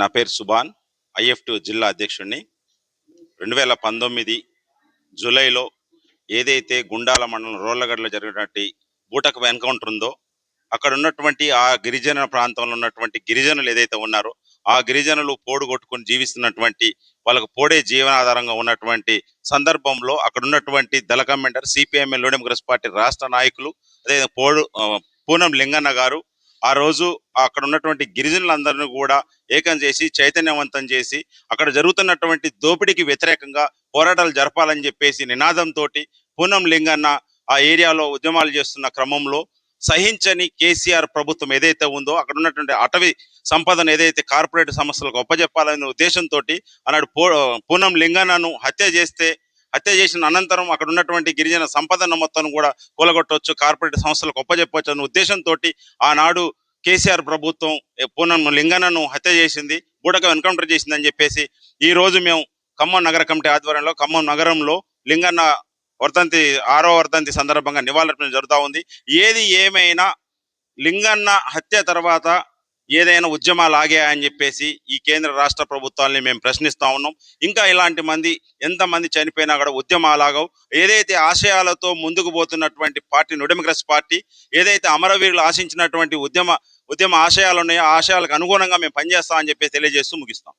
నా పేరు సుభాన్ ఐఎఫ్ జిల్లా అధ్యక్షుడిని. రెండు వేల పంతొమ్మిది జూలైలో ఏదైతే గుండాల మండలం రోళ్ళగడ్డలో జరిగినటువంటి బూటకపు ఎన్కౌంటర్ ఉందో అక్కడ ఉన్నటువంటి ఆ గిరిజన ప్రాంతంలో ఉన్నటువంటి గిరిజనులు ఏదైతే ఉన్నారో ఆ గిరిజనులు పోడు కొట్టుకొని జీవిస్తున్నటువంటి వాళ్ళకు పోడే జీవనాధారంగా ఉన్నటువంటి సందర్భంలో అక్కడ ఉన్నటువంటి దళకం మెంటర్ సిపిఎంఎల్ డెమోక్రస్ పార్టీ రాష్ట్ర నాయకులు అదే పోడు పూనం లింగన్న గారు ఆ రోజు అక్కడ ఉన్నటువంటి గిరిజనులందరినీ కూడా ఏకం చేసి చైతన్యవంతం చేసి అక్కడ జరుగుతున్నటువంటి దోపిడీకి వ్యతిరేకంగా పోరాటాలు జరపాలని చెప్పేసి నినాదంతో పూనం లింగన్న ఆ ఏరియాలో ఉద్యమాలు చేస్తున్న క్రమంలో సహించని కేసీఆర్ ప్రభుత్వం ఏదైతే ఉందో అక్కడ ఉన్నటువంటి అటవీ సంపదను ఏదైతే కార్పొరేట్ సంస్థలకు ఒప్పజెప్పాలనే ఉద్దేశంతో ఆనాడు పూనం లింగన్నను హత్య చేస్తే హత్య చేసిన అనంతరం అక్కడ ఉన్నటువంటి గిరిజన సంపదను మొత్తం కూడా కూలగొట్టవచ్చు కార్పొరేట్ సంస్థలకు ఒప్పజెప్పవచ్చు అన్న ఉద్దేశంతో ఆనాడు కేసీఆర్ ప్రభుత్వం పూనం లింగన్నను హత్య చేసింది బూడక ఎన్కౌంటర్ చేసిందని చెప్పేసి ఈ రోజు మేము ఖమ్మం నగర కమిటీ ఆధ్వర్యంలో ఖమ్మం నగరంలో లింగన్న వర్ధంతి ఆరో వర్ధంతి సందర్భంగా నివాళులర్పణ జరుగుతూ ఉంది. ఏది ఏమైనా లింగన్న హత్య తర్వాత ఏదైనా ఉద్యమాలు ఆగాయని చెప్పేసి ఈ కేంద్ర రాష్ట్ర ప్రభుత్వాల్ని మేము ప్రశ్నిస్తా ఉన్నాం. ఇంకా ఇలాంటి మంది ఎంతమంది చనిపోయినా కూడా ఉద్యమాలు ఆగవు. ఏదైతే ఆశయాలతో ముందుకు పోతున్నటువంటి పార్టీ నుడెమిక్రస్ పార్టీ ఏదైతే అమరవీరులు ఆశించినటువంటి ఉద్యమ ఉద్యమ ఆశయాలు ఉన్నాయో ఆశయాలకు అనుగుణంగా మేము పనిచేస్తామని చెప్పేసి తెలియజేస్తూ ముగిస్తాం.